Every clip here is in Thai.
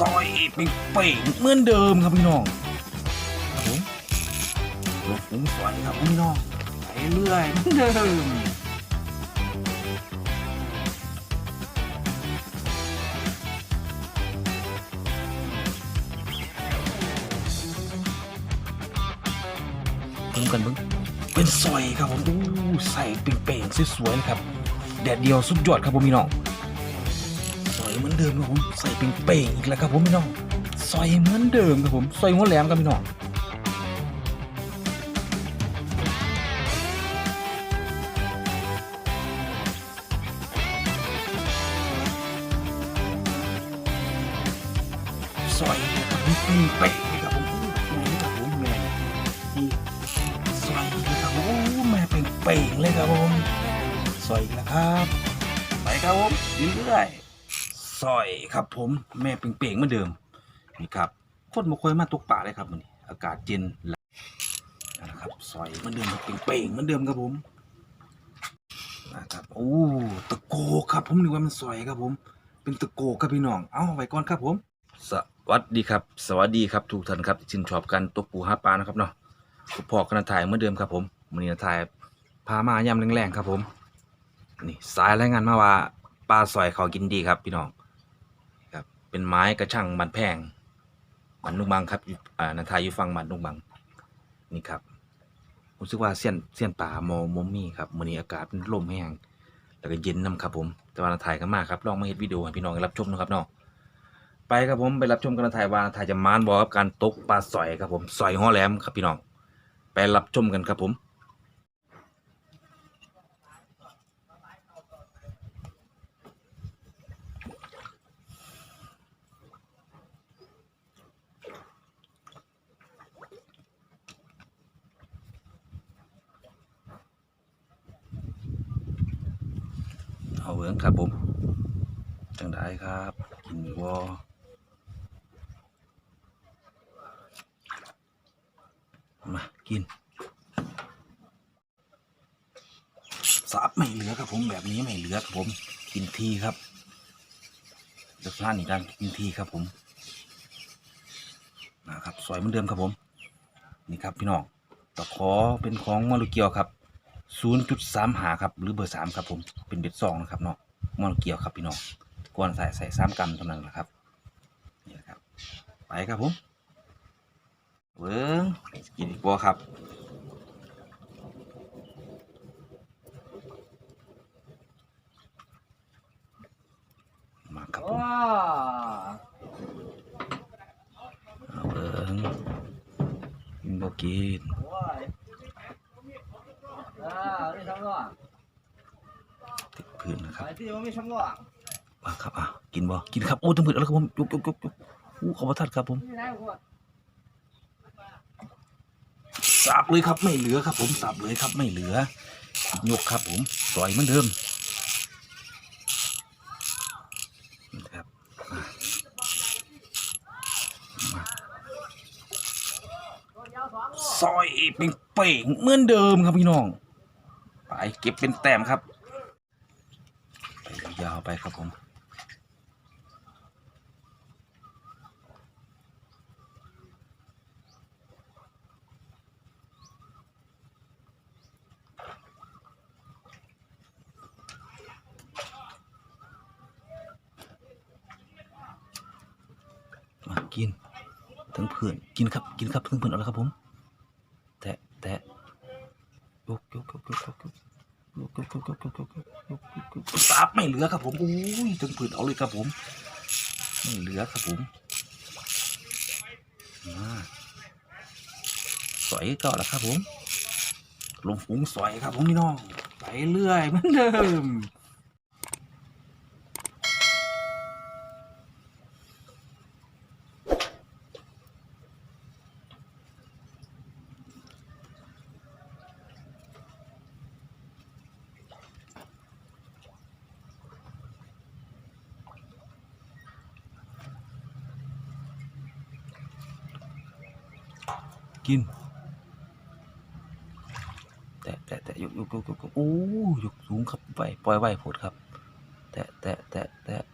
ซอยเอเป่งเหมือนเดิมครับพี่น้องครับผมลบฟุ้งซอยครับพี่น้องไปเรื่อยเหมือนเดิมเพิ่มกันเพิ่งเป็นซอยครับผมอู้ใส่เป่งๆสวยๆครับแดดเดียวสุดยอดครับผมพี่น้อง ซอยเหมือนเดิมครับผมใส่เป็นเป่งอีกแล้วครับผมพี่น้องซอยเหมือนเดิมครับผมซอยหัวแหลมครับพี่น้องซอยครับเป็นเป่งเลยครับผมนี่ครับผมแม่นี่ซอยเลยครับโอ้แม่เป็นเป่งเลยครับผมซอยอีกแล้วครับไปครับผมเรื่อย ซอยครับ ผมแม่เป่งๆเหมือนเดิมนี่ครับคนมาคอยมาตกป่าเลยครับมันนี้อากาศเย็นแล้วนะครับซอยเหมือนเดิมเป่งๆเหมือนเดิมครับผมนะครับโอ้ตะโกครับ ผมนึกว่ามันซอยครับ ผม เป็นตะโกครับพี่น้องเอาไว้ก่อนครับผม สวัสดีครับ สวัสดีครับทุกท่านครับชื่นชอบกันตกปูหาปลานะครับเนาะคุณพ่อคณะถ่ายเหมือนเดิมครับ ผมมันนี้ถ่ายพามายามแรงๆครับผมนี่สายรายงานมาว่าปลาสอยเขากินดีครับพี่น้อง เป็นไม้กระชังมันแพงมันนุ่งบังครับอยู่อานันทายอยู่ฟังมันนุ่งบังนี่ครับผมรู้สึกว่าเสี้ยนเสี้ยนป่าโมโมมี่ครับมื้อนี้อากาศมันลมแห้งแล้วก็เย็นนํครับผมแต่ว่านันทายกันมากครับลองมาเฮ็ดวิดีโอให้พี่น้องรับชมนะครับเนาะไปครับผมไปรับชมกันนันทายว่านันทายจะมานบอกกับการตกปลาสอยครับผมสอยห้อแหลมครับพี่น้องไปรับชมกันครับผม เอาเวิร์งครับผม จังได้ครับ กินวอมากินสับไม่เหลือครับผมแบบนี้ไม่เหลือครับผม กินทีครับเลือกร้านอีกด้านกินทีครับผมนะครับสวยเหมือนเดิมครับผม นี่ครับพี่น้องตะขอเป็นของมารุเกียวครับ ศูนย์จุดสามหาครับ หรือเบอร์สามครับผมเป็นเบ็ดซองนะครับเนาะมอนเกี่ยวครับพี่น้องกวนใส่ใส่สามกรัมเท่านั้นแหละครับนี่นะครับไปครับผมเบิ้งกินอีกบัวครับมาครับผมว้าเอาเบิ้งกินบ่กิน ว้ายอ่าไม่ทำหรอก ติด พื้นนะครับขายที่มันไม่ทำหรอกมาครับอะกินบ่กินครับโอ้ตมืดแล้วครับผมยุกยุกยุกยุกอู้ขอบพระทัดครับผมสับเลยครับไม่เหลือครับ ผมสับเลยครับไม่เหลือยกครับ ผมสอยเหมือนเดิมนี่ครับซอยเป็นเป่งเหมือนเดิมครับพี่น้องไปเก็บเป็นแต้มครับ ไปครับผมมากินทั้งเพื่อนกินครับกินครับทั้งเพื่อนเอาละครับผม แตะแตะยกยกยกยกยก สาบไม่เหลือครับผมอุ้ยถึงผืนเอาเลยครับผมไม่เหลือครับผมสวยก็แล้วครับผม ลงฝูงสวยครับผมพี่น้องไปเรื่อยเหมือนเดิมิน แตะแตะแตะยกยกยกยกโอ้ยกสูงครับไปปล่อยไว้ผดครับ แตะแตะแตะแตะ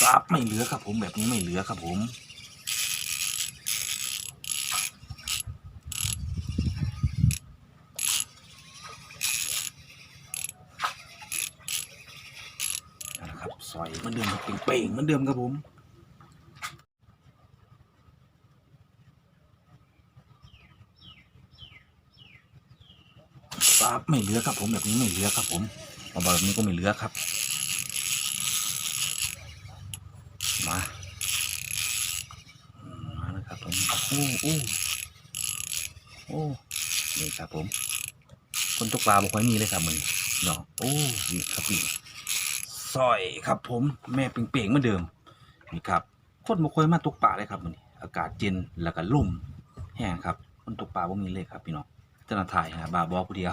ซับไม่เหลือครับผมแบบนี้ไม่เหลือครับผม มือนเดิมครับผมซับไม่เหลือครับผมแบบนี้ไม่เหลือครับผมเอาแบบนี้ก็ไม่เหลือครับ มามาแล้วครับผมโอ้โอ้โอ้นี่ครับผม คนตกปลาบอกไว้มีเลยครับมันเนาะโอ้นี่ครับนี่ ซอยครับผมแม่เป่งๆเหมือนเดิมนี่ครับคนบ่ค่อยมาตกปลาเลยครับมันอากาศเย็นแล้วก็ลมแห้งครับคนตกปลาบ่มีเลยครับพี่น้องเจ้าหน้าถ่ายนะบาบอผู้เดียว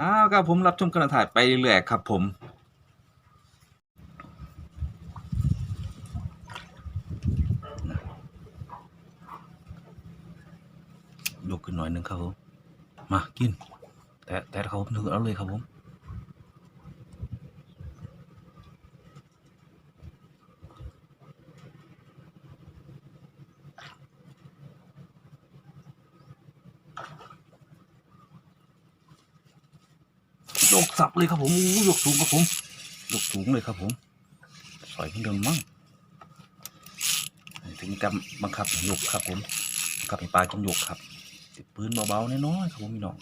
อ้าวครับผมรับชมกันถ่ายไปเรื่อยๆครับ ผมยกขึ้นหน่อยหนึ่งครับผมมากิน แต่แต่เขาผมนึกเอาเลยครับผม ยกสับเลยครับผมอู้ยกสูงครับผมยกสูงเลยครับผมสอยขึ้นเดิมมั่งถึงกำบังคับหยกครับผมบังคับให้ปลาจงยกครับติดปืนเบาๆน้อยๆครับผมพี่น้อง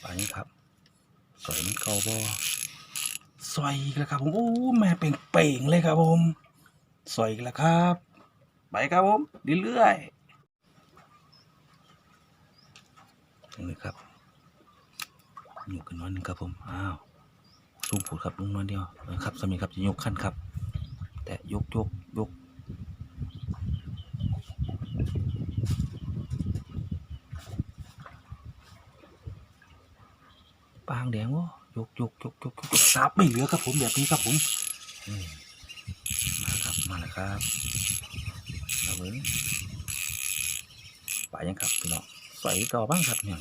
ไปนี่ครับสอยมันเก่าบ่สอยอีกแล้วครับผมโอ้แม่เป่งๆเลยครับผมสอยอีกแล้วครับ ไปครับผมเรื่อยๆ นี่ครับยกขึ้นน้อยหนึงครับผม อ้าวสูงผูดครับลุงน้อยเดียวนะครับสามีครับจะยกขั้นครับ แต่ยกยกยกปางแดงวะยกยกยกยกยกซับไม่เหลือครับผมแบบนี้ครับผมอืมมาครับมาแล้วครับเอาเลยไปยังครับพี่น้อง ใส่ต่อบ้างครับเนี่ย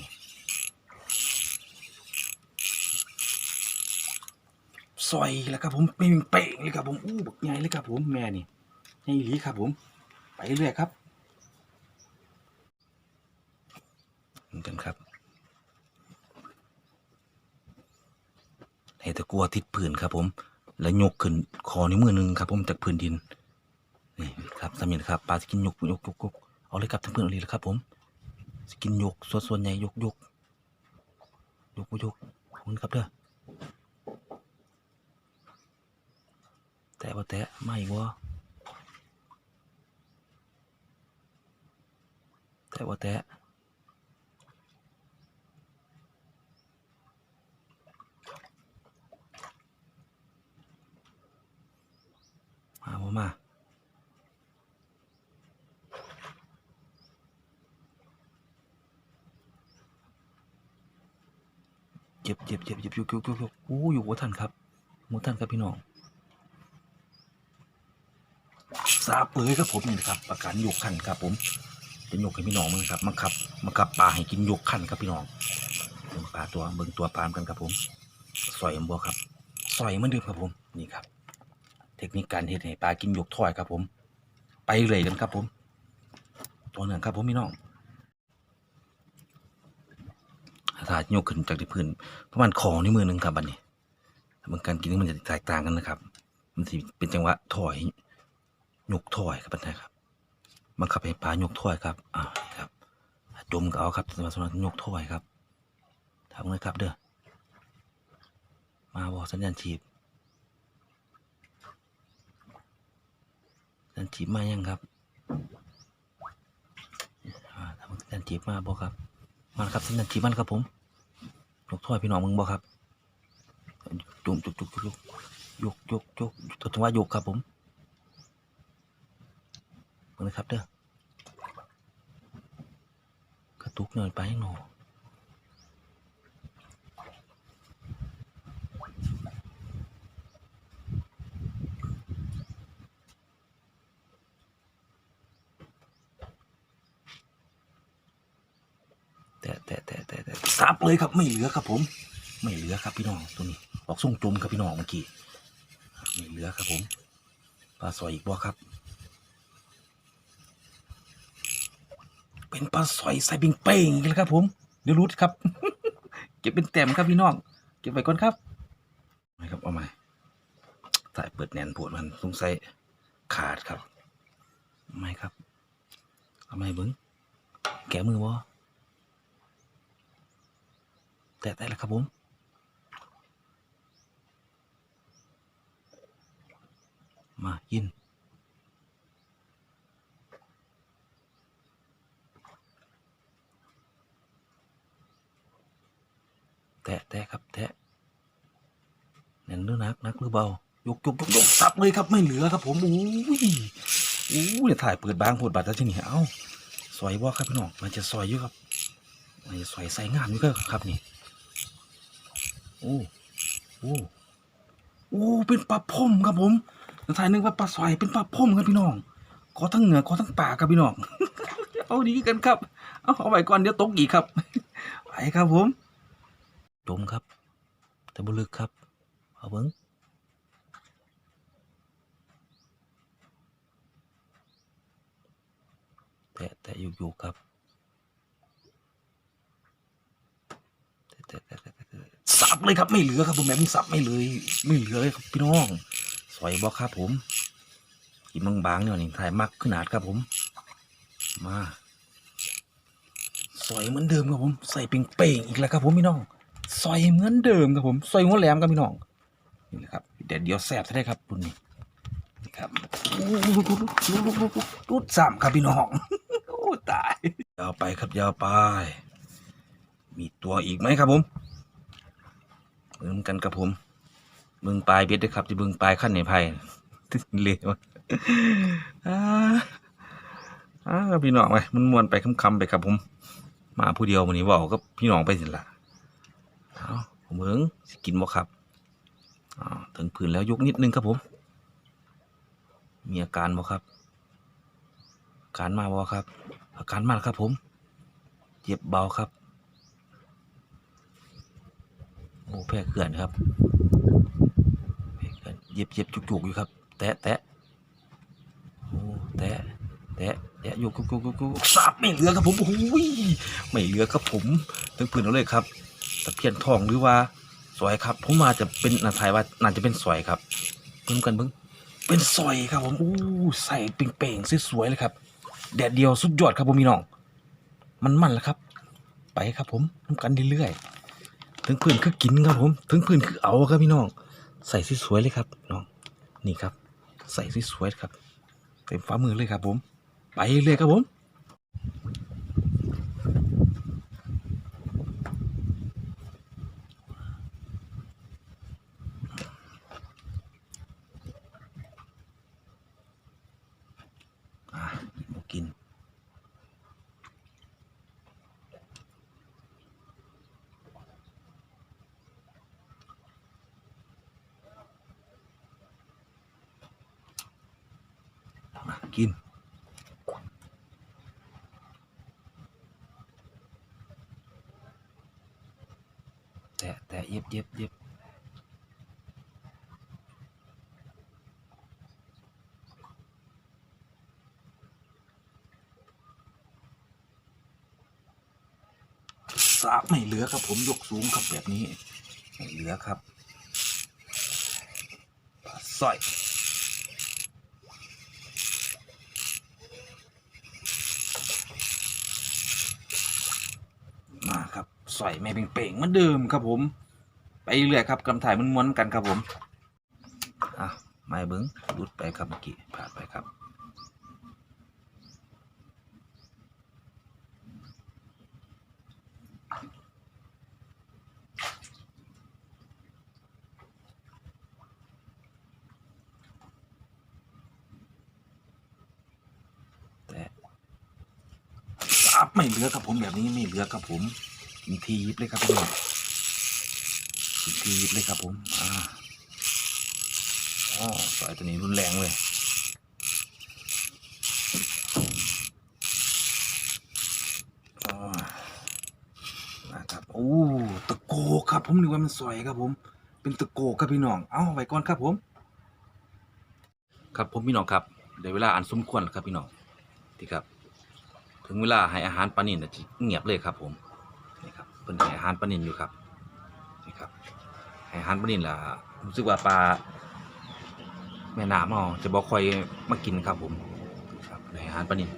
ซอยแล้วครับผมเป่งเป่งเลยครับผมอู้บักใหญ่เลยครับผมแม่นี่ใหญ่หลีครับผม ไปเรื่อยครับเห็นกันครับให้ตะกัวติดพื้นครับผม แล้วยกขึ้นคอนิ้วมือหนึ่งครับ ผมจากพื้นดินนี่ครับสามีนะครับปลาสกินยกยกยกยกเอาเลยครับทั้งพื้นเอาเลยครับผม สกินยกส่วนส่วนใหญ่ยกยกยกยกขอบคุณครับเด้อแต่ว่าแต่ไม่อีกวแต่ว่าแต่มาบ่มา จ็บเจ็บเจ็บเจ็บยกยกยกยกอู้อยู่หัวท่านครับหัวท่านครับพี่น้องทราบเลยครับผมนี่นะครับอาการยกขั้นครับ ผมเป็นยกให้พี่น้องมึงครับมาขับมาขับปลาให้กินยกขั้นครับพี่น้องเบิ่งปลาตัวเบิ่งตัวปลามกันครับผมสอยอันบัวครับสอยเหมือนเดิมครับผมนี่ครับ เทคนิคการเฮ็ดให้ปลากินยกถ้อยครับผม ไปเลยกันครับผม ตัวหนึ่งครับผมพี่น้อง ถ้ายกขึ้นจากที่พื้นประมาณคอในมือหนึ่งครับบัดนี้บางการกินมันจะแตกต่างกันนะครับ มันสิเป็นจังหวะถอยยกถอยครับบัดนี้ครับบังคับให้ปลายกถอยครับอ่าครับดมก็เอาครับสำหรับสำหรับยกถอยครับทำเลยครับเด้อมาบอกสัญญาณฉีดสันจีบมายังครับอ่าทำสันจีบมาบอกครับ มาแล้วครับสันจีมันครับผมยกถ้อยพี่น้องมึงบอกครับจุกจุกจุกจุกยกยกยกตัวจังหวะยกครับผมนะครับเด้อกระตุกหน่อยไปหน่อยแต่แต่แต่แต่แต่ ซับเลยครับไม่เหลือครับผม ไม่เหลือครับพี่น้องตัวนี้ ออกส่งจมครับพี่น้องเมื่อกี้ไม่เหลือครับผมปลาสอยอีกบ่ครับ เป็นปลาสอยใส่บิงเป้งอีกแล้วครับ ผมเดี๋ยวรู้ครับเก็บเป็นแต้มครับพี่น้องเก็บไว้ก่อนครับไม่ครับเอาม่สายเปิดแนนปวดมันสงสัยขาดครับ ไม่ครับ เอาไม่เบิ้งแกมือบ่ แตะได้แล้วครับผมมากิน แตะแตะครับ แตะแน่นหรือนักนักหรือเบายกยกยกยกสับเลยครับไม่เหลือครับ ผมอู้ยอู้ยเนี่ยถ่ายเปิดบางปวดบัตรแล้วที่นี่เอ้าซอยบ่าครับพี่น้องมันจะซอยอยู่ครับมันจะซอยใส่งานอยู่ก็ครับนี่ โอ้โอ้โอ้เป็นปลาพมครับผมถ่ายนึกว่าปลาซอยเป็นปลาพมครับพี่น้องขอทั้งเหงือขอทั้งปากครับพี่น้องเอาดีกันครับ เอาเอาไว้ก่อนเดี๋ยวตกอีกครับไปครับผมจมครับ แต่บุลึกครับ เอาเบิ้งแต่แต่อยู่อยู่ครับแต่แต่แต่แต่แต่สับ เลยครับ ไม่เหลือครับผมแบบนี้สับไม่เลยไม่เหลือเลยครับพี่น้องสวยบอกครับผมกินบางๆเนี่ยนี่ถ่ายมักขนาดครับผม มาสวยเหมือนเดิมครับผม ใส่เป่งๆอีกแล้วครับผมพี่น้องซอยเหมือนเดิมครับผมซอยหัวแหลมครับพี่น้องนี่แหละครับเดี๋ยวเดี๋ยวแสบจะได้ครับรุ่นนี้นี่ครับรูดสามครับพี่น้องโอ้ตายยาวไปครับยาวไป มีตัวอีกไหมครับผม เหมือนกันครับผมเบิ่งปลายเบ็ดด้วยครับจะเบิ่งปลายขั้นในไผ่เลวอ่าอ่าพี่น้องไปมันมวนไปคำๆไปครับผม มาผู้เดียววันนี้บอกก็พี่น้องไปสิละเอาผมเอิงสกินบ่ครับอ่าถึงพื้นแล้วยกนิดนึงครับผม มีอาการบ่ครับอาการมาบ่ครับอาการมาครับผม เจ็บเบาครับ โอ้แพ้เขื่อนครับแพ้เขื่อนเย็บเย็บจุกๆอยู่ครับ แตะแตะโอ้แตะแตะแตะยกยกยกยกยกสับไม่เหลือครับผมโอ้ยไม่เหลือครับผมถึงพื้นแล้วเลยครับตะเพียนทองหรือว่าสอยครับผมมาจะเป็นนาทายว่าน่าจะเป็นสอยครับเพิ่งกันเพิ่งเป็นสอยครับผมอู้ใส่เป่งๆสวยๆเลยครับแดดเดียวสุดยอดครับผมพี่น้อง มันมันแล้วครับ ไปครับผมทำกันเรื่อยๆ ถึงพื้นคือกินครับผม ถึงพื้นคือเอาครับพี่น้อง ใส่สวยๆเลยครับน้อง นี่ครับ ใส่สวยๆครับ เต็มฝ่ามือเลยครับผม ไปเรื่อยครับผมอะกิน กิน แตะแตะเย็บเย็บเย็บสาบไม่เหลือครับผมยกสูงครับแบบนี้ ไม่เหลือครับสร้อย มาครับ สอยแม่เป่งๆเหมือนเดิมครับผม ไปเรื่อยครับกำถ่ายมันม้วนๆกันครับผมอะไม่เบิ้งรุดไปครับเมื่อกี้ผ่านไปครับแต่ซับไม่เหลือครับผมแบบนี้ไม่เหลือครับผม กินทียิบเลยครับพี่น้องทียิบเลยครับผม อ่าอ๋อสายตัวนี้รุนแรงเลยนะครับโอ้ตะโกครับผมนึกว่ามันสวยครับผม เป็นตะโกครับพี่น้อง เอาไว้ก่อนครับผม ครับผมพี่น้องครับได้เวลาอันสมควรครับพี่น้องที่ครับ ถึงเวลาให้อาหารปลานินน่ะเงียบเลยครับผม พิ่นให้อาหารปลานินอยู่ครับนี่ครับให้อาหารปลานินล่ะรู้สึกว่าปลาแม่น้ำเอาจะบ่ค่อยมากินครับผมครับให้อาหารปลานิน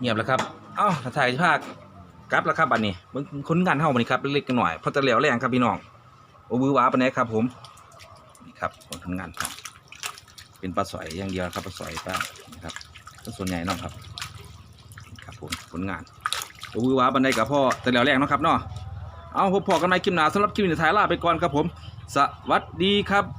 เงียบแล้วครับเอ้าถ่ายภาคกลับแล้วครับบัดนี้เบิ่งคนงานเฮาบันครับเล็กๆน้อยเพราะจะแล้วแรงครับพี่น้องโอ้บือหวาปานใดครับ ผมนี่ครับคนทำงานครับเป็นปลาสอยอย่างเดียวครับปลาสอยปลานะครับส่วนใหญ่เนาะครับ ครับผมผลงานตัววือว้าบันไดกับพ่อแต่แล้วแรกเนาะครับเนาะ เอาพบพอกันในคลิปหน้าสำหรับคลิปนี้ถ่ายลาไปก่อนครับผม สวัสดีครับ